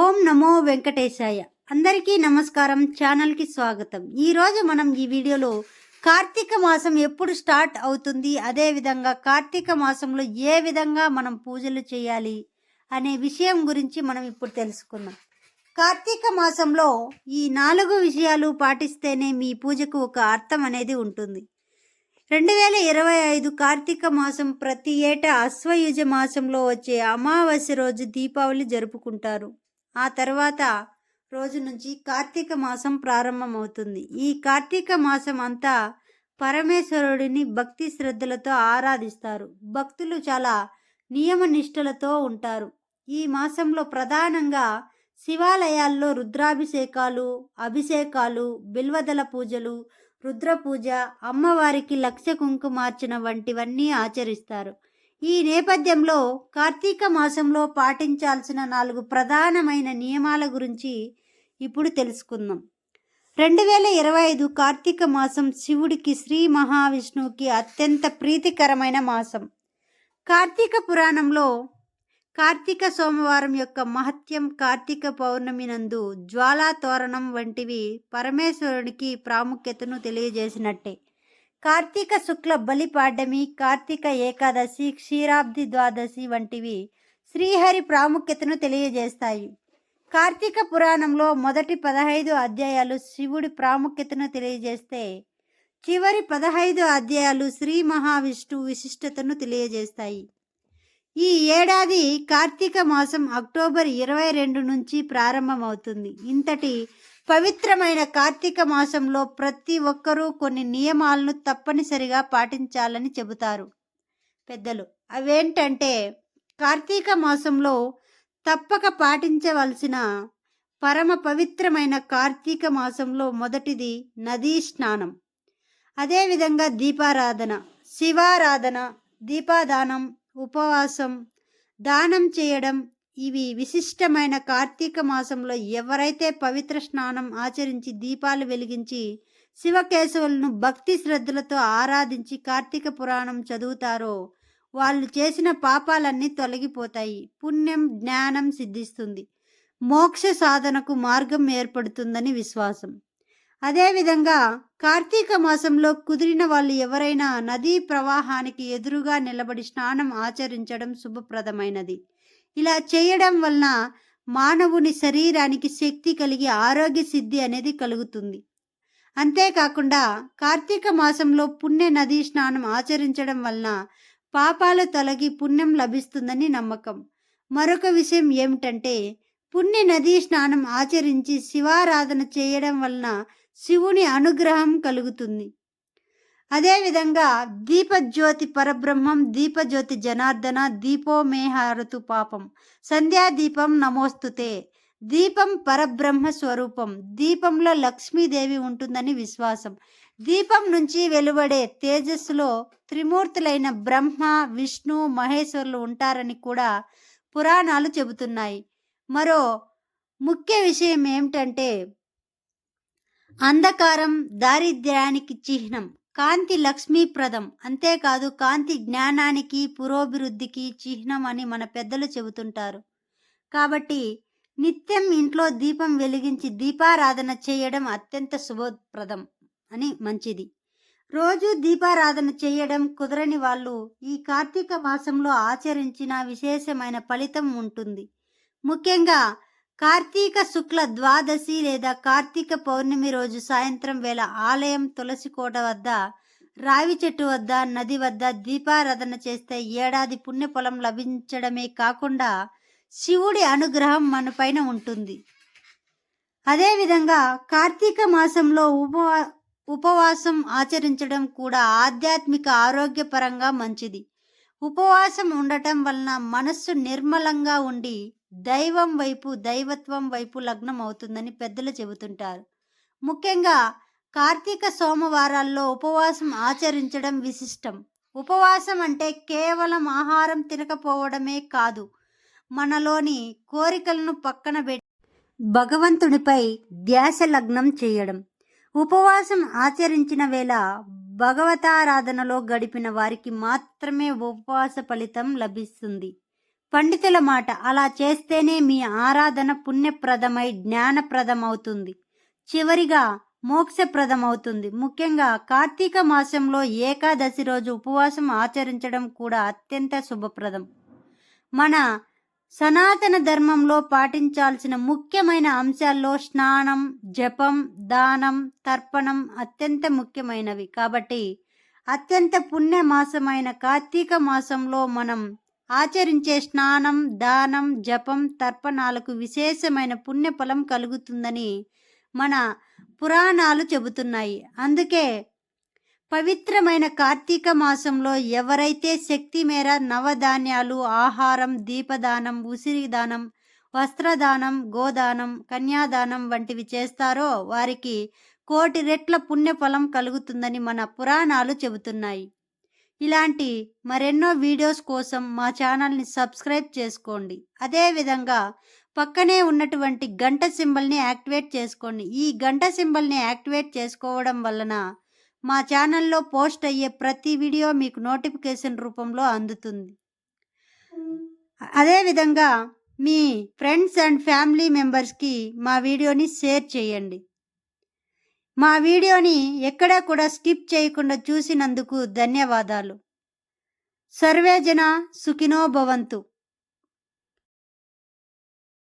ఓం నమో వెంకటేశాయ. అందరికీ నమస్కారం ఛానల్కి స్వాగతం. ఈరోజు మనం ఈ వీడియోలో కార్తీక మాసం ఎప్పుడు స్టార్ట్ అవుతుంది అదేవిధంగా కార్తీక మాసంలో ఏ విధంగా మనం పూజలు చేయాలి అనే విషయం గురించి మనం ఇప్పుడు తెలుసుకుందాం. కార్తీక మాసంలో ఈ నాలుగు విషయాలు పాటిస్తేనే మీ పూజకు ఒక అర్థం అనేది ఉంటుంది. రెండు వేల ఇరవై ఐదు కార్తీక మాసం ప్రతి ఏటా అశ్వయుజ మాసంలో వచ్చే అమావాస్య రోజు దీపావళి జరుపుకుంటారు. ఆ తర్వాత రోజు నుంచి కార్తీక మాసం ప్రారంభమవుతుంది. ఈ కార్తీక మాసం అంతా పరమేశ్వరుడిని భక్తి శ్రద్ధలతో ఆరాధిస్తారు. భక్తులు చాలా నియమ నిష్ఠలతో ఉంటారు. ఈ మాసంలో ప్రధానంగా శివాలయాల్లో రుద్రాభిషేకాలు అభిషేకాలు బిల్వదల పూజలు రుద్ర పూజ అమ్మవారికి లక్ష కుంకుమార్చన వంటివన్నీ ఆచరిస్తారు. ఈ నేపథ్యంలో కార్తీక మాసంలో పాటించాల్సిన నాలుగు ప్రధానమైన నియమాల గురించి ఇప్పుడు తెలుసుకుందాం. రెండు వేల ఇరవై ఐదు కార్తీక మాసం శివుడికి శ్రీ మహావిష్ణువుకి అత్యంత ప్రీతికరమైన మాసం. కార్తీక పురాణంలో కార్తీక సోమవారం యొక్క మహత్యం కార్తీక పౌర్ణమి నందు జ్వాలా తోరణం వంటివి పరమేశ్వరునికి ప్రాముఖ్యతను తెలియజేసినట్టే. కార్తీక శుక్ల బలిపాడ్యమి కార్తీక ఏకాదశి క్షీరాబ్ది ద్వాదశి వంటివి శ్రీహరి ప్రాముఖ్యతను తెలియజేస్తాయి. కార్తీక పురాణంలో మొదటి పదహైదు అధ్యాయాలు శివుడి ప్రాముఖ్యతను తెలియజేస్తే చివరి పదహైదు అధ్యాయాలు శ్రీ మహావిష్ణువు విశిష్టతను తెలియజేస్తాయి. ఈ ఏడాది కార్తీక మాసం అక్టోబర్ ఇరవై రెండు నుంచి ప్రారంభమవుతుంది. ఇంతటి పవిత్రమైన కార్తీక మాసంలో ప్రతి ఒక్కరూ కొన్ని నియమాలను తప్పనిసరిగా పాటించాలని చెబుతారు. పెద్దలు అవేంటంటే కార్తీక మాసంలో తప్పక పాటించవలసిన పరమ పవిత్రమైన కార్తీక మాసంలో మొదటిది నదీ స్నానం. అదేవిధంగా దీపారాధన శివారాధన దీపాదానం ఉపవాసం దానం చేయడం ఇవి విశిష్టమైన కార్తీక మాసంలో ఎవరైతే పవిత్ర స్నానం ఆచరించి దీపాలు వెలిగించి శివకేశవులను భక్తి శ్రద్ధలతో ఆరాధించి కార్తీక పురాణం చదువుతారో వాళ్ళు చేసిన పాపాలన్నీ తొలగిపోతాయి. పుణ్యం జ్ఞానం సిద్ధిస్తుంది. మోక్ష సాధనకు మార్గం ఏర్పడుతుందని విశ్వాసం. అదేవిధంగా కార్తీక మాసంలో కుదిరిన వాళ్ళు ఎవరైనా నదీ ప్రవాహానికి ఎదురుగా నిలబడి స్నానం ఆచరించడం శుభప్రదమైనది. ఇలా చేయడం వలన మానవుని శరీరానికి శక్తి కలిగి ఆరోగ్య సిద్ధి అనేది కలుగుతుంది. అంతేకాకుండా కార్తీక మాసంలో పుణ్య నదీ స్నానం ఆచరించడం వలన పాపాలు తొలగి పుణ్యం లభిస్తుందని నమ్మకం. మరొక విషయం ఏమిటంటే పుణ్య నదీ స్నానం ఆచరించి శివారాధన చేయడం వలన శివుని అనుగ్రహం కలుగుతుంది. అదేవిధంగా దీపజ్యోతి పరబ్రహ్మం దీపజ్యోతి జనార్దన దీపో మేహారతు పాపం సంధ్యాదీపం నమోస్తుతే దీపం పరబ్రహ్మ స్వరూపం దీపంలో లక్ష్మీదేవి ఉంటుందని విశ్వాసం. దీపం నుంచి వెలువడే తేజస్సులో త్రిమూర్తులైన బ్రహ్మ విష్ణు మహేశ్వరులు ఉంటారని కూడా పురాణాలు చెబుతున్నాయి. మరో ముఖ్య విషయం ఏమిటంటే అంధకారం దారిద్ర్యానికి చిహ్నం. కాంతి లక్ష్మీప్రదం. అంతేకాదు కాంతి జ్ఞానానికి పురోభివృద్ధికి చిహ్నం అని మన పెద్దలు చెబుతుంటారు. కాబట్టి నిత్యం ఇంట్లో దీపం వెలిగించి దీపారాధన చేయడం అత్యంత శుభప్రదం అని మంచిది. రోజు దీపారాధన చేయడం కుదరని వాళ్ళు ఈ కార్తీక మాసంలో ఆచరించిన విశేషమైన ఫలితం ఉంటుంది. ముఖ్యంగా కార్తీక శుక్ల ద్వాదశి లేదా కార్తీక పౌర్ణమి రోజు సాయంత్రం వేళ ఆలయం తులసి కోట వద్ద రావి చెట్టు వద్ద నది వద్ద దీపారాధన చేస్తే ఏడాది పుణ్యఫలం లభించడమే కాకుండా శివుడి అనుగ్రహం మనపైన ఉంటుంది. అదేవిధంగా కార్తీక మాసంలో ఉపవా ఉపవాసం ఆచరించడం కూడా ఆధ్యాత్మిక ఆరోగ్యపరంగా మంచిది. ఉపవాసం ఉండటం వలన మనస్సు నిర్మలంగా ఉండి దైవం వైపు దైవత్వం వైపు లగ్నం అవుతుందని పెద్దలు చెబుతుంటారు. ముఖ్యంగా కార్తీక సోమవారాల్లో ఉపవాసం ఆచరించడం విశిష్టం. ఉపవాసం అంటే కేవలం ఆహారం తినకపోవడమే కాదు మనలోని కోరికలను పక్కన పెట్టి భగవంతునిపై ధ్యాస లగ్నం చేయడం. ఉపవాసం ఆచరించిన వేళ భగవతారాధనలో గడిపిన వారికి మాత్రమే ఉపవాస ఫలితం లభిస్తుంది. పండితుల మాట అలా చేస్తేనే మీ ఆరాధన పుణ్యప్రదమై జ్ఞానప్రదమవుతుంది. చివరిగా మోక్షప్రదమవుతుంది. ముఖ్యంగా కార్తీక మాసంలో ఏకాదశి రోజు ఉపవాసం ఆచరించడం కూడా అత్యంత శుభప్రదం. మన సనాతన ధర్మంలో పాటించాల్సిన ముఖ్యమైన అంశాల్లో స్నానం జపం దానం తర్పణం అత్యంత ముఖ్యమైనవి. కాబట్టి అత్యంత పుణ్య మాసమైన కార్తీక మాసంలో మనం ఆచరించే స్నానం దానం జపం తర్పణాలకు విశేషమైన పుణ్యఫలం కలుగుతుందని మన పురాణాలు చెబుతున్నాయి. అందుకే పవిత్రమైన కార్తీక మాసంలో ఎవరైతే శక్తి మేర నవధాన్యాలు ఆహారం దీపదానం ఉసిరిదానం వస్త్రదానం గోదానం కన్యాదానం వంటివి చేస్తారో వారికి కోటి రెట్ల పుణ్యఫలం కలుగుతుందని మన పురాణాలు చెబుతున్నాయి. ఇలాంటి మరెన్నో వీడియోస్ కోసం మా ఛానల్ని సబ్స్క్రైబ్ చేసుకోండి. అదేవిధంగా పక్కనే ఉన్నటువంటి గంట సింబల్ని యాక్టివేట్ చేసుకోండి. ఈ గంట సింబల్ని యాక్టివేట్ చేసుకోవడం వలన మా ఛానల్లో పోస్ట్ అయ్యే ప్రతి వీడియో మీకు నోటిఫికేషన్ రూపంలో అందుతుంది. అదేవిధంగా మీ ఫ్రెండ్స్ అండ్ ఫ్యామిలీ మెంబర్స్కి మా వీడియోని షేర్ చేయండి. మా వీడియోని ఎక్కడా కూడా స్కిప్ చేయకుండా చూసినందుకు ధన్యవాదాలు. సర్వేజన సుఖినో భవంతు.